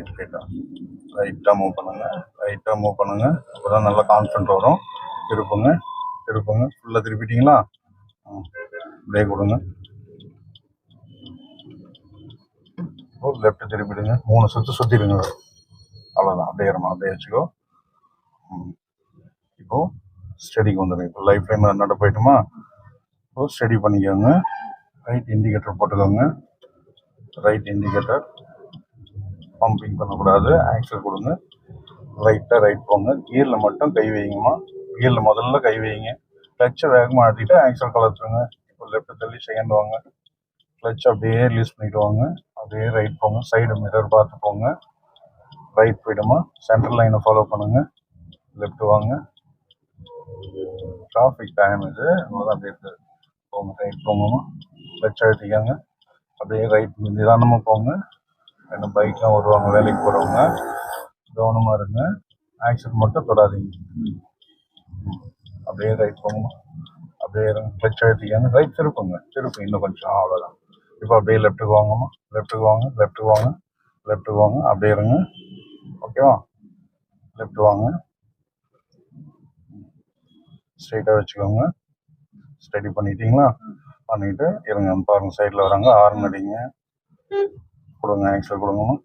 Right ரைட்டாக ரைட்டாக move பண்ணுங்க. ரைட்டாக மூவ் பண்ணுங்க. அப்போ தான் நல்லா கான்ஃபிடென்ட் வரும். திருப்புங்க. திருப்புங்க. ஃபுல்லாக திருப்பிட்டீங்களா? ம். அப்படியே கொடுங்க. லெஃப்ட் திருப்பிடுங்க. மூணு சுற்று சுற்றிடுங்க அவ்வளோதான் அப்படியே இருமா அப்படியே வச்சுக்கோ. ம். ஸ்டடிக்கு வந்துடுங்க இப்போ லைஃப் டைம் நட போயிட்டுமா? இப்போது ஸ்டடி பண்ணிக்கோங்க. ரைட் இண்டிகேட்டர் போட்டுக்கோங்க. ரைட் இண்டிகேட்டர் பம்பிங் பண்ணக்கூடாது ஆக்சல் கொடுங்க. ரைட்டாக ரைட் போங்க. கியரில் மட்டும் கை வைங்கம்மா. கியரில் முதல்ல கை வைங்க. கிளச்சை வேகமாக ஆட்டிட்டு ஆக்சல் கலத்துருங்க. இப்போ லெஃப்ட் தள்ளி செகண்ட் வாங்க. கிளச் அப்படியே ரிலீஸ் பண்ணிட்டு வாங்க. அப்படியே ரைட் போங்க. சைடு மிரர் பார்த்து போங்க. ரைட் போயிடுமா சென்ட்ரல் லைனை ஃபாலோ பண்ணுங்க. லெஃப்ட் வாங்க. டிராஃபிக் டைம் இது. அதனால அப்படியே போங்க. ரைட் போங்கம்மா. கிளச் அழுத்திக்கோங்க. அப்படியே ரைட் நிதானமாக போங்க. ரெண்டு பைக்லாம் வருவாங்க வேலைக்கு போகிறவங்க கவனமாக இருங்க. ஆக்சிடென்ட் மட்டும் தொடாதீங்க. அப்படியே ரைட் போங்க. அப்படியே இருங்க கிளச் அழுத்திக்கோங்க ரைட் திருப்புங்க. திருப்பு இன்னும் கொஞ்சம் அவ்வளோதான் இப்போ அப்படியே லெஃப்ட்டுக்கு வாங்கம்மா. லெஃப்ட்டுக்கு வாங்க லெஃப்ட்டுக்கு வாங்க லெஃப்ட்டுக்கு வாங்க. அப்படியே இருங்க. ஓகேவா லெஃப்ட் வாங்க. ஸ்ட்ரைட்டாக வச்சுக்கோங்க. ஸ்டடி பண்ணிட்டீங்களா? பண்ணிட்டு இருங்க. பாருங்க சைடில் வராங்க. ஹார்ன் அடிங்க. கொடுங்க எக்ஸ்ட்ரா கொடுங்கம்மா